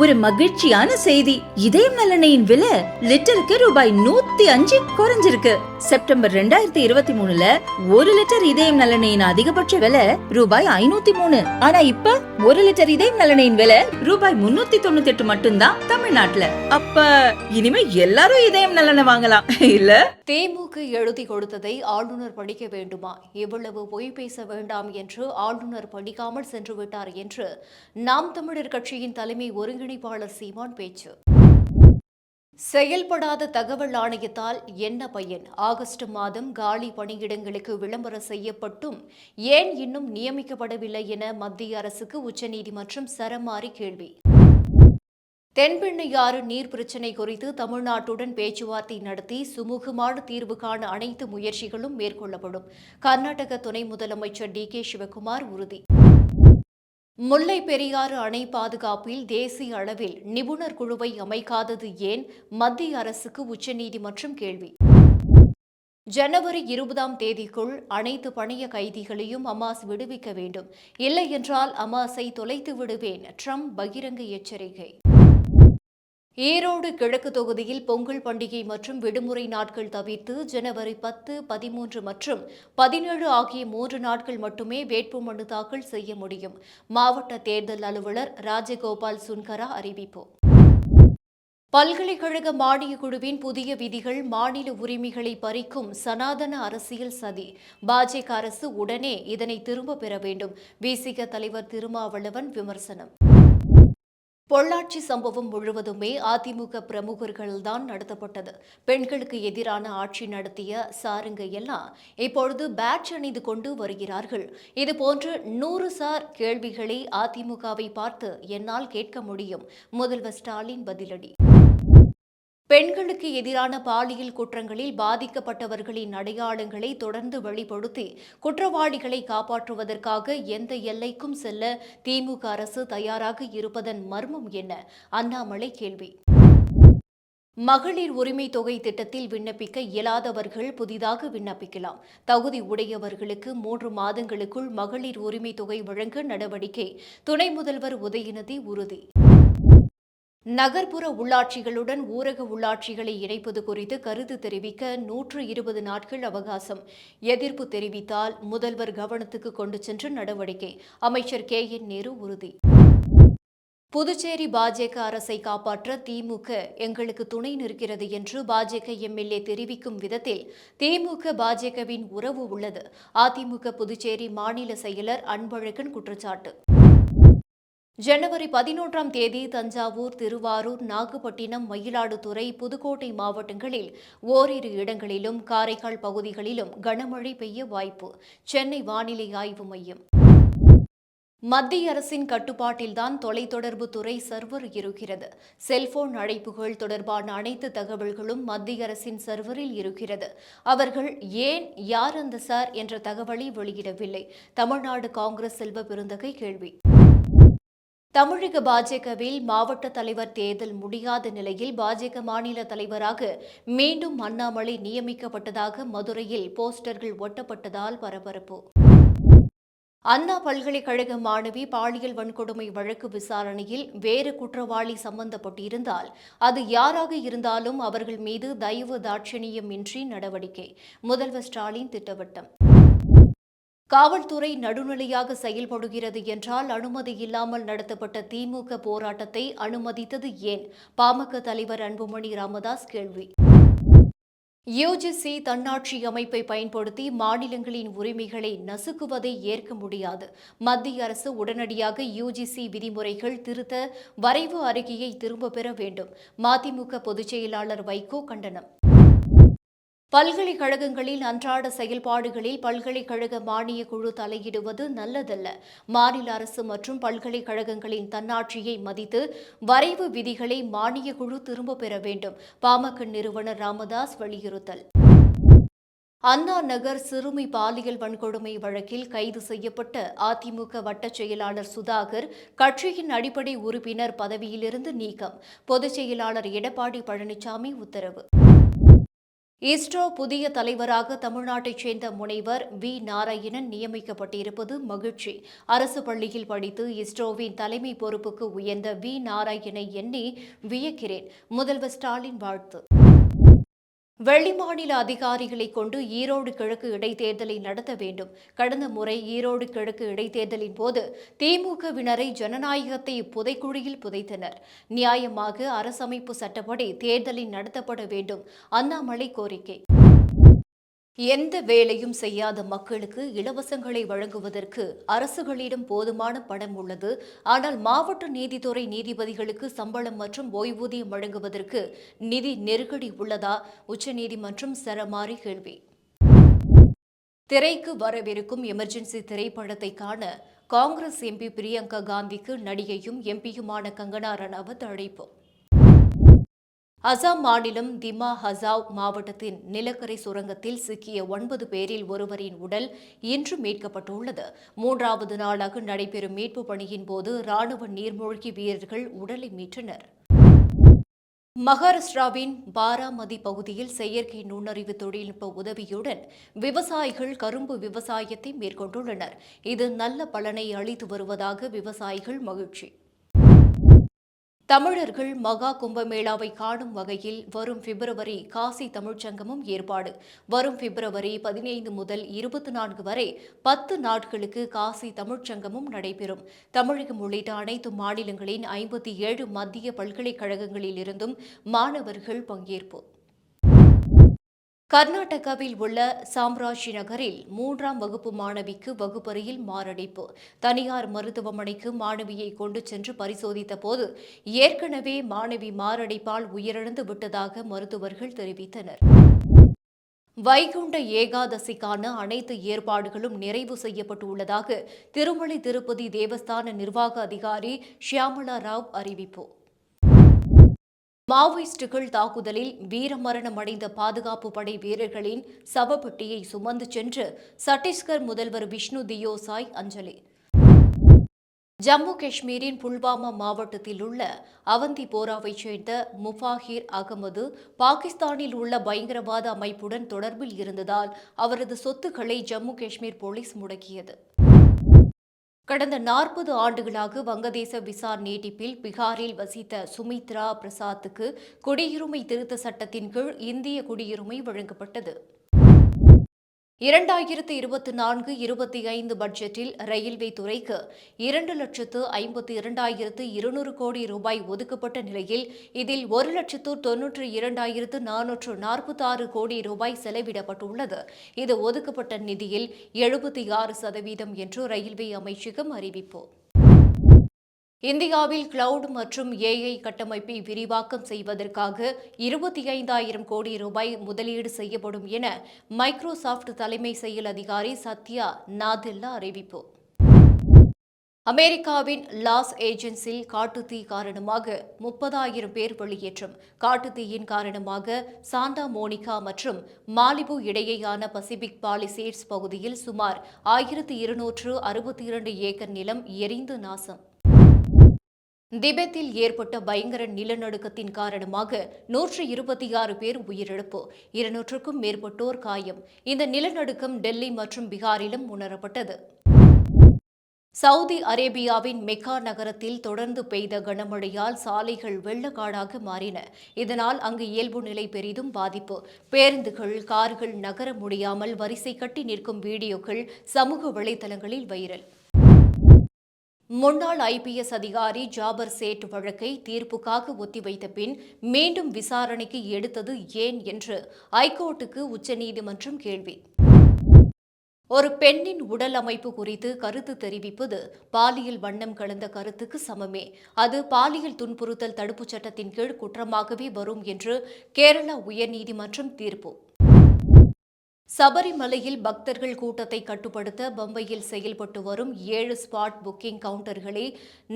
ஒரு மகிழ்ச்சியான செய்தி. இதயம் நலனையின் விலை லிட்டருக்கு ரூபாய் நூத்தி அஞ்சு குறைஞ்சிருக்கு. செப்டம்பர் ரெண்டாயிரத்தி இருபத்தி மூணுல ஒரு லிட்டர் இதயம் நலனையின் அதிகபட்ச விலை ரூபாய் ஐநூத்தி மூணு. ஆனா இப்ப ஒரு லிட்டர் இதயம் நலனையின் விலை ரூபாய் முன்னூத்தி தொண்ணூத்தி எட்டு மட்டும்தான் தமிழ்நாட்டுல. அப்ப இனிமே எல்லாரும் இதயம் நலனை வாங்கலாம் இல்ல? தேமுக எழுதி கொடுத்ததை ஆளுநர் படிக்க வேண்டுமா? இவ்வளவு பொய் பேச வேண்டாம் என்று ஆளுநர் படிக்காமல் சென்று விட்டார் என்று நாம் தமிழர் கட்சியின் தலைமை ஒருங்கிணைப்பாளர் சீமான் பேச்சு. செயல்படாத தகவல் ஆணையத்தால் என்ன பயன்? ஆகஸ்ட் மாதம் காலி பணியிடங்களுக்கு விளம்பரம் செய்யப்பட்டும். ஏன் இன்னும் நியமிக்கப்படவில்லை என மத்திய அரசுக்கு உச்சநீதிமன்றம் சரமாரி கேள்வி. தென்பெண்ணையாறு நீர் பிரச்சினை குறித்து தமிழ்நாட்டுடன் பேச்சுவார்த்தை நடத்தி சுமூகமான தீர்வு காண அனைத்து முயற்சிகளும் மேற்கொள்ளப்படும். கர்நாடக துணை முதலமைச்சர் டி கே சிவகுமார் உறுதி. முல்லை பெரியாறு அணை பாதுகாப்பில் தேசிய அளவில் நிபுணர் குழுவை அமைக்காதது ஏன்? மத்திய அரசுக்கு உச்சநீதிமன்றம் கேள்வி. ஜனவரி இருபதாம் தேதிக்குள் அனைத்து பணைய கைதிகளையும் அமாஸ் விடுவிக்க வேண்டும். இல்லை என்றால் அமாஸை தொலைத்து விடுவேன். ட்ரம்ப் பகிரங்க எச்சரிக்கை. ஈரோடு கிழக்கு தொகுதியில் பொங்கல் பண்டிகை மற்றும் விடுமுறை நாட்கள் தவிர்த்து ஜனவரி பத்து பதிமூன்று மற்றும் பதினேழு ஆகிய மூன்று நாட்கள் மட்டுமே வேட்புமனு தாக்கல் செய்ய முடியும். மாவட்ட தேர்தல் அலுவலர் ராஜகோபால் சுன்கரா அறிவிப்பு. பல்கலைக்கழக மானிய குழுவின் புதிய விதிகள் மாநில உரிமைகளை பறிக்கும் சனாதன அரசியல் சதி. பாஜக அரசு உடனே இதனை திரும்ப பெற வேண்டும். விசிக தலைவர் திருமாவளவன் விமர்சனம். பொள்ளாச்சி சம்பவம் முழுவதுமே அதிமுக பிரமுகர்கள்தான் நடத்தப்பட்டது. பெண்களுக்கு எதிரான ஆட்சி நடத்திய சாருங்க எல்லாம் இப்பொழுது பேட்ச் அணிந்து கொண்டு வருகிறார்கள். இதுபோன்று நூறு சார் கேள்விகளை அதிமுகவை பார்த்து என்னால் கேட்க முடியும். முதல்வர் ஸ்டாலின் பதிலடி. பெண்களுக்கு எதிரான பாலியல் குற்றங்களில் பாதிக்கப்பட்டவர்களின் அடையாளங்களை தொடர்ந்து வெளிப்படுத்தி குற்றவாளிகளை காப்பாற்றுவதற்காக எந்த எல்லைக்கும் செல்ல திமுக அரசு தயாராக இருப்பதன் மர்மம் என்ன? அண்ணாமலை கேள்வி. மகளிர் உரிமை தொகை திட்டத்தில் விண்ணப்பிக்க இயலாதவர்கள் புதிதாக விண்ணப்பிக்கலாம். தகுதி உடையவர்களுக்கு மூன்று மாதங்களுக்குள் மகளிர் உரிமை தொகை வழங்க நடவடிக்கை. துணை முதல்வர் உதயநிதி உறுதி. நகர்ப்புற உள்ளாட்சிகளுடன் ஊரக உள்ளாட்சிகளை இணைப்பது குறித்து கருத்து தெரிவிக்க நூற்று இருபது நாட்கள் அவகாசம். எதிர்ப்பு தெரிவித்தால் முதல்வர் கவனத்துக்கு கொண்டு சென்று நடவடிக்கை. அமைச்சர் கே. என். நேரு உறுதி. புதுச்சேரி பாஜக அரசை காப்பாற்ற திமுக எங்களுக்கு துணை நிற்கிறது என்று பாஜக எம்எல்ஏ தெரிவிக்கும் விதத்தில் திமுக பாஜகவின் உறவு உள்ளது. அதிமுக புதுச்சேரி மாநில செயலர் அன்பழகன் குற்றச்சாட்டு. ஜனவரி பதினொன்றாம் தேதி தஞ்சாவூர் திருவாரூர் நாகப்பட்டினம் மயிலாடுதுறை புதுக்கோட்டை மாவட்டங்களில் ஓரிரு இடங்களிலும் காரைக்கால் பகுதிகளிலும் கனமழை பெய்ய வாய்ப்பு. சென்னை வானிலை ஆய்வு மையம். மத்திய அரசின் கட்டுப்பாட்டில்தான் தொலைத்தொடர்பு துறை சர்வர் இருக்கிறது. செல்போன் அழைப்புகள் தொடர்பான அனைத்து தகவல்களும் மத்திய அரசின் சர்வரில் இருக்கிறது. அவர்கள் ஏன் யார் அந்த சார் என்ற தகவலை வெளியிடவில்லை? தமிழ்நாடு காங்கிரஸ் செல்வ பெருந்தகை கேள்வி. தமிழக பாஜகவில் மாவட்ட தலைவர் தேர்தல் முடியாத நிலையில் பாஜக மாநில தலைவராக மீண்டும் அண்ணாமலை நியமிக்கப்பட்டதாக மதுரையில் போஸ்டர்கள் ஒட்டப்பட்டதால் பரபரப்பு. அண்ணா பல்கலைக்கழக மாணவி பாலியல் வன்கொடுமை வழக்கு விசாரணையில் வேறு குற்றவாளி சம்பந்தப்பட்டிருந்தால் அது யாராக இருந்தாலும் அவர்கள் மீது தயவு தாட்சணியமின்றி நடவடிக்கை. முதல்வர் ஸ்டாலின் திட்டவட்டம். காவல்துறை நடுநிலையாக செயல்படுகிறது என்றால் அனுமதி இல்லாமல் நடத்தப்பட்ட திமுக போராட்டத்தை அனுமதித்தது ஏன்? பாமக தலைவர் அன்புமணி ராமதாஸ் கேள்வி. யுஜிசி தன்னாட்சி அமைப்பை பயன்படுத்தி மாநிலங்களின் உரிமைகளை நசுக்குவதை ஏற்க முடியாது. மத்திய அரசு உடனடியாக யுஜிசி விதிமுறைகள் திருத்த வரைவு அறிக்கையை திரும்பப் பெற வேண்டும். மதிமுக பொதுச் செயலாளர் வைகோ கண்டனம். பல்கலைக்கழகங்களில் அன்றாட செயல்பாடுகளில் பல்கலைக்கழக மானிய குழு தலையிடுவது நல்லதல்ல. மாநில அரசு மற்றும் பல்கலைக்கழகங்களின் தன்னாட்சியை மதித்து வரைவு விதிகளை மானிய குழு திரும்பப் பெற வேண்டும். பாமக நிறுவனர் ராமதாஸ் வலியுறுத்தல். அண்ணா நகர் சிறுமி பாலியல் வன்கொடுமை வழக்கில் கைது செய்யப்பட்ட அதிமுக வட்டச் செயலாளர் சுதாகர் கட்சியின் அடிப்படை உறுப்பினர் பதவியிலிருந்து நீக்கம். பொதுச் செயலாளர் எடப்பாடி பழனிசாமி உத்தரவு. இஸ்ரோ புதிய தலைவராக தமிழ்நாட்டைச் சேர்ந்த முனைவர் வி. நாராயணன் நியமிக்கப்பட்டிருப்பது மகிழ்ச்சி. அரசு பள்ளியில் படித்து இஸ்ரோவின் தலைமை பொறுப்புக்கு உயர்ந்த வி. நாராயணை எண்ணி வியக்கிறேன். முதல்வர் ஸ்டாலின் வாழ்த்து. வெளிமாநில அதிகாரிகளை கொண்டு ஈரோடு கிழக்கு இடைத்தேர்தலை நடத்த வேண்டும். கடந்த முறை ஈரோடு கிழக்கு இடைத்தேர்தலின் போது திமுகவினரை ஜனநாயகத்தை புதைக்குழியில் புதைத்தனர். நியாயமாக அரசமைப்பு சட்டப்படி தேர்தலை நடத்தப்பட வேண்டும். அண்ணாமலை கோரிக்கை. எந்த வேலையும் செய்யாத மக்களுக்கு இலவசங்களை வழங்குவதற்கு அரசுகளிடம் போதுமான பணம் உள்ளது. ஆனால் மாவட்ட நீதித்துறை நீதிபதிகளுக்கு சம்பளம் மற்றும் ஓய்வூதியம் வழங்குவதற்கு நிதி நெருக்கடி உள்ளதா? உச்சநீதிமன்றம் சரமாரி கேள்வி. திரைக்கு வரவிருக்கும் எமர்ஜென்சி திரைப்படத்தை காண காங்கிரஸ் எம்பி பிரியங்கா காந்திக்கு நடிகையும் எம்பியுமான கங்கனா ரணாவத் அழைப்பு. அசாம் மாநிலம் திமா ஹசாவ் மாவட்டத்தின் நிலக்கரை சுரங்கத்தில் சிக்கிய ஒன்பது பேரில் ஒருவரின் உடல் இன்று மீட்கப்பட்டுள்ளது. மூன்றாவது நாளாக நடைபெறும் மீட்பு பணியின் போது ராணுவ நீர்மூழ்கி வீரர்கள் உடலை மீட்டனர். மகாராஷ்டிராவின் பாராமதி பகுதியில் செயற்கை நுண்ணறிவு தொழில்நுட்ப உதவியுடன் விவசாயிகள் கரும்பு விவசாயத்தை மேற்கொண்டுள்ளனர். இது நல்ல பலனை அளித்து வருவதாக விவசாயிகள் மகிழ்ச்சி. தமிழர்கள் மகா கும்பமேளாவை காணும் வகையில் வரும் பிப்ரவரி காசி தமிழ்ச்சங்கமும் ஏற்பாடு. வரும் பிப்ரவரி பதினைந்து முதல் இருபத்தி நான்கு வரை பத்து நாட்களுக்கு காசி தமிழ்ச்சங்கமும் நடைபெறும். தமிழகம் உள்ளிட்ட அனைத்து மாநிலங்களின் ஐம்பத்தி ஏழு மத்திய பல்கலைக்கழகங்களில் இருந்தும் மாணவர்கள் பங்கேற்பு. கர்நாடகாவில் உள்ள சாம்ராஜி நகரில் மூன்றாம் வகுப்பு மாணவிக்கு வகுப்பறையில் மாரடைப்பு. தனியார் மருத்துவமனைக்கு மாணவியை கொண்டு சென்று பரிசோதித்த போது ஏற்கனவே மாணவி மாரடைப்பால் உயிரிழந்து விட்டதாக மருத்துவர்கள் தெரிவித்தனர். வைகுண்ட ஏகாதசிக்கான அனைத்து ஏற்பாடுகளும் நிறைவு செய்யப்பட்டுள்ளதாக திருமலை திருப்பதி தேவஸ்தான நிர்வாக அதிகாரி ஷியாமலா ராவ் அறிவிப்பு. மாவோயிஸ்டுகள் தாக்குதலில் வீரமரணம் அடைந்த பாதுகாப்பு படை வீரர்களின் சவப்பெட்டியை சுமந்து சென்று சத்தீஸ்கர் முதல்வர் விஷ்ணு தியோசாய் அஞ்சலி. ஜம்மு காஷ்மீரின் புல்வாமா மாவட்டத்தில் உள்ள அவந்திபோராவைச் சேர்ந்த முஃபாஹிர் அகமது பாகிஸ்தானில் உள்ள பயங்கரவாத அமைப்புடன் தொடர்பில் இருந்ததால் அவரது சொத்துக்களை ஜம்மு காஷ்மீர் போலீஸ் முடக்கியது. கடந்த நாற்பது ஆண்டுகளாக வங்கதேச விசா நீட்டிப்பில் பீகாரில் வசித்த சுமித்ரா பிரசாத்துக்கு குடியுரிமை திருத்த சட்டத்தின் கீழ் இந்திய குடியுரிமை வழங்கப்பட்டது. இரண்டாயிரத்து இருபத்தி நான்கு இருபத்தி ஐந்து பட்ஜெட்டில் ரயில்வே துறைக்கு இரண்டு லட்சத்து ஐம்பத்தி இரண்டாயிரத்து இருநூறு கோடி ரூபாய் ஒதுக்கப்பட்ட நிலையில் இதில் ஒரு லட்சத்து தொன்னூற்று இரண்டாயிரத்து நானூற்று நாற்பத்தாறு கோடி ரூபாய் செலவிடப்பட்டுள்ளது. இது ஒதுக்கப்பட்ட நிதியில் எழுபத்தி ஆறு சதவீதம் என்று ரயில்வே அமைச்சகம் அறிவிப்பு. இந்தியாவில் கிளவுட் மற்றும் ஏஐ கட்டமைப்பை விரிவாக்கம் செய்வதற்காக இருபத்தி ஐந்தாயிரம் கோடி ரூபாய் முதலீடு செய்யப்படும் என மைக்ரோசாஃப்ட் தலைமை செயல் அதிகாரி சத்யா நாதெல்லா அறிவிப்பு. அமெரிக்காவின் லாஸ் ஏஜென்ஸில் காட்டுத்தீ காரணமாக முப்பதாயிரம் பேர் வெளியேற்றம். காட்டுத்தீயின் காரணமாக சாண்டா மோனிகா மற்றும் மாலிபு இடையேயான பசிபிக் பாலிசேட்ஸ் பகுதியில் சுமார் ஆயிரத்தி இருநூற்று அறுபத்தி இரண்டு ஏக்கர் நிலம் எரிந்து நாசம். திபெத்தில் ஏற்பட்ட பயங்கர நிலநடுக்கத்தின் காரணமாக நூற்று இருபத்தி ஆறு பேர் உயிரிழப்பு. இருநூற்றுக்கும் மேற்பட்டோர் காயம். இந்த நிலநடுக்கம் டெல்லி மற்றும் பீகாரிலும் உணரப்பட்டது. சவுதி அரேபியாவின் மெக்கா நகரத்தில் தொடர்ந்து பெய்த கனமழையால் சாலைகள் வெள்ளக்காடாக மாறின. இதனால் அங்கு இயல்பு நிலை பெரிதும் பாதிப்பு. பேருந்துகள் கார்கள் நகர முடியாமல் வரிசை கட்டி நிற்கும் வீடியோக்கள் சமூக வலைதளங்களில் வைரல். முன்னாள் ஐபிஎஸ் அதிகாரி ஜாபர் சேட் வழக்கை தீர்ப்புக்காக ஒத்திவைத்த பின் மீண்டும் விசாரணைக்கு எடுத்தது ஏன் என்று ஐகோர்ட்டுக்கு உச்சநீதிமன்றம் கேள்வி. ஒரு பெண்ணின் உடல் அமைப்பு குறித்து கருத்து தெரிவிப்பது பாலியல் வண்ணம் கலந்த கருத்துக்கு சமமே. அது பாலியல் துன்புறுத்தல் தடுப்புச் சட்டத்தின் கீழ் குற்றமாகவே வரும் என்று கேரளா உயர்நீதிமன்றம் தீர்ப்பு. சபரிமலையில் பக்தர்கள் கூட்டத்தை கட்டுப்படுத்த பம்பையில் செயல்பட்டு வரும் ஏழு ஸ்பாட் புக்கிங் கவுண்டர்களை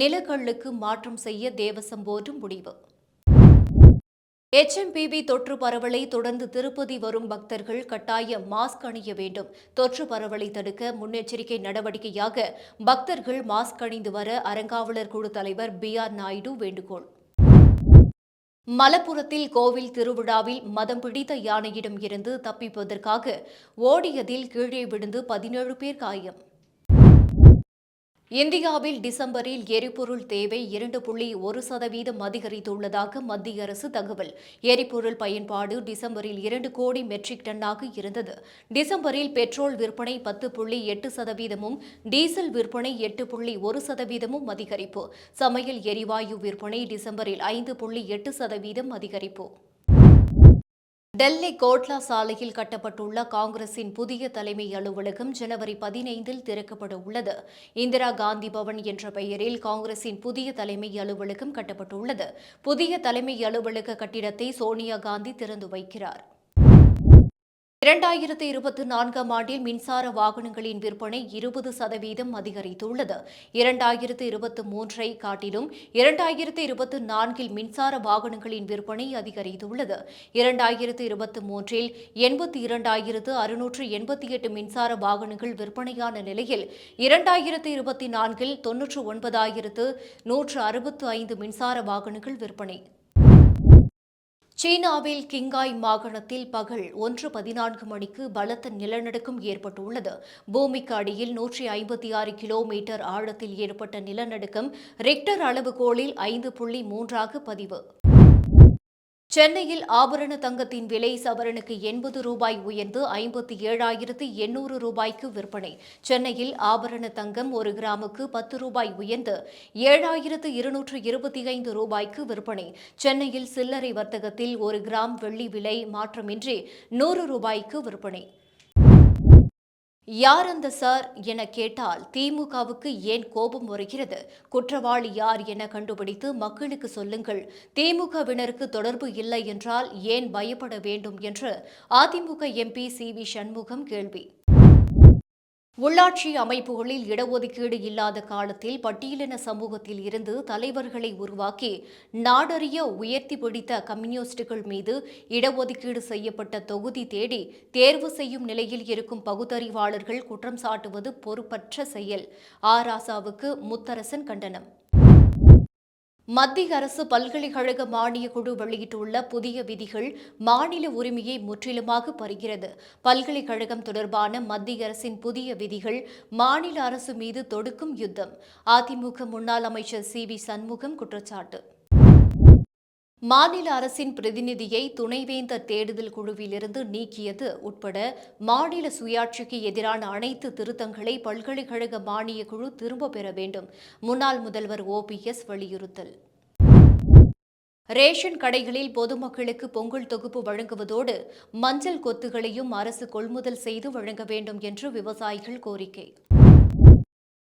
நிலக்கல்லுக்கு மாற்றம் செய்ய தேவசம் போர்டு முடிவு. எச்எம்பிவி தொற்று பரவலை தொடர்ந்து திருப்பதி வரும் பக்தர்கள் கட்டாயம் மாஸ்க் அணிய வேண்டும். தொற்று பரவலை தடுக்க முன்னெச்சரிக்கை நடவடிக்கையாக பக்தர்கள் மாஸ்க் அணிந்து வர அறங்காவலர் குழு தலைவர் பி ஆர் நாயுடு வேண்டுகோள். மலப்புரத்தில் கோவில் திருவிழாவில் மதம் பிடித்த யானையிடம் இருந்து தப்பிப்பதற்காக ஓடியதில் கீழே விழுந்து பதினேழு பேர் காயம். இந்தியாவில் டிசம்பரில் எரிபொருள் தேவை இரண்டு புள்ளி ஒரு சதவீதம் அதிகரித்துள்ளதாக மத்திய அரசு தகவல். எரிபொருள் பயன்பாடு டிசம்பரில் இரண்டு கோடி மெட்ரிக் டன்னாக இருந்தது. டிசம்பரில் பெட்ரோல் விற்பனை பத்து புள்ளி எட்டு சதவீதமும் டீசல் விற்பனை எட்டு புள்ளி ஒரு சதவீதமும் அதிகரிப்பு. சமையல் எரிவாயு விற்பனை டிசம்பரில் ஐந்து புள்ளி எட்டு சதவீதம் அதிகரிப்பு. டெல்லி கோட்லா சாலையில் கட்டப்பட்டுள்ள காங்கிரசின் புதிய தலைமை அலுவலகம் ஜனவரி பதினைந்தில் திறக்கப்பட உள்ளது. இந்திரா காந்தி பவன் என்ற பெயரில் காங்கிரசின் புதிய தலைமை அலுவலகம் கட்டப்பட்டுள்ளது. புதிய தலைமை அலுவலக கட்டிடத்தை சோனியா காந்தி திறந்து வைக்கிறார். இரண்டாயிரத்து இருபத்தி நான்காம் ஆண்டில் மின்சார வாகனங்களின் விற்பனை இருபது சதவீதம் அதிகரித்துள்ளது. இரண்டாயிரத்து இருபத்தி மூன்றை காட்டிலும் இரண்டாயிரத்து இருபத்தி நான்கில் மின்சார வாகனங்களின் விற்பனை அதிகரித்துள்ளது. இரண்டாயிரத்து இருபத்தி மூன்றில் எண்பத்தி இரண்டாயிரத்து அறுநூற்று எண்பத்தி எட்டு மின்சார வாகனங்கள் விற்பனையான நிலையில் இரண்டாயிரத்து இருபத்தி நான்கில் தொன்னூற்று ஒன்பதாயிரத்து நூற்று அறுபத்து ஐந்து மின்சார வாகனங்கள் விற்பனை சீனாவில் கிங்காய் மாகாணத்தில் பகல் ஒன்று பதினான்கு மணிக்கு பலத்த நிலநடுக்கம் ஏற்பட்டுள்ளது. பூமிக்கு அடியில் நூற்றி ஐம்பத்தி ஆறு கிலோமீட்டர் ஆழத்தில் ஏற்பட்ட நிலநடுக்கம் ரிக்டர் அளவுகோலில் ஐந்து புள்ளி மூன்றாக பதிவு. சென்னையில் ஆபரண தங்கத்தின் விலை சவரனுக்கு எண்பது ரூபாய் உயர்ந்து ஐம்பத்தி ஏழாயிரத்து எண்ணூறு ரூபாய்க்கு விற்பனை. சென்னையில் ஆபரண தங்கம் ஒரு கிராமுக்கு பத்து ரூபாய் உயர்ந்து ஏழாயிரத்து இருநூற்று இருபத்தி ஐந்து ரூபாய்க்கு விற்பனை. சென்னையில் சில்லறை வர்த்தகத்தில் ஒரு கிராம் வெள்ளி விலை மாற்றமின்றி நூறு ரூபாய்க்கு விற்பனை. யார் அந்த சார் என கேட்டால் திமுகவுக்கு ஏன் கோபம் வருகிறது? குற்றவாளி யார் என கண்டுபிடித்து மக்களுக்கு சொல்லுங்கள். திமுகவினருக்கு தொடர்பு இல்லை என்றால் ஏன் பயப்பட வேண்டும் என்று AIADMK MP C V Shanmugam கேள்வி. உள்ளாட்சி அமைப்புகளில் இடஒதுக்கீடு இல்லாத காலத்தில் பட்டியலின சமூகத்தில் இருந்து தலைவர்களை உருவாக்கி நாடறிய உயர்த்தி பிடித்த கம்யூனிஸ்டுகள் மீது இடஒதுக்கீடு செய்யப்பட்ட தொகுதி தேடி தேர்வு செய்யும் நிலையில் இருக்கும் பகுத்தறிவாளர்கள் குற்றம் சாட்டுவது பொறுப்பற்ற செயல். ஆராசாவுக்கு முத்தரசன் கண்டனம். மத்திய அரசு பல்கலைக்கழக மானிய குழு வெளியிட்டுள்ள புதிய விதிகள் மாநில உரிமையை முற்றிலுமாக பறிக்கிறது. பல்கலைக்கழகம் தொடர்பான மத்திய அரசின் புதிய விதிகள் மாநில அரசு மீது தொடுக்கும் யுத்தம். அதிமுக முன்னாள் அமைச்சர் சி வி சண்முகம் குற்றச்சாட்டு. மாநில அரசின் பிரதிநிதியை துணைவேந்தர் தேடுதல் குழுவிலிருந்து நீக்கியது உட்பட மாநில சுயாட்சிக்கு எதிரான அனைத்து திருத்தங்களை பல்கலைக்கழக மானிய குழு திரும்ப பெற வேண்டும். முன்னாள் முதல்வர் ஓபிஎஸ் வலியுறுத்தல். ரேஷன் கடைகளில் பொதுமக்களுக்கு பொங்கல் தொகுப்பு வழங்குவதோடு மஞ்சள் கொத்துகளையும் அரசு கொள்முதல் செய்து வழங்க வேண்டும் என்று விவசாயிகள் கோரிக்கை.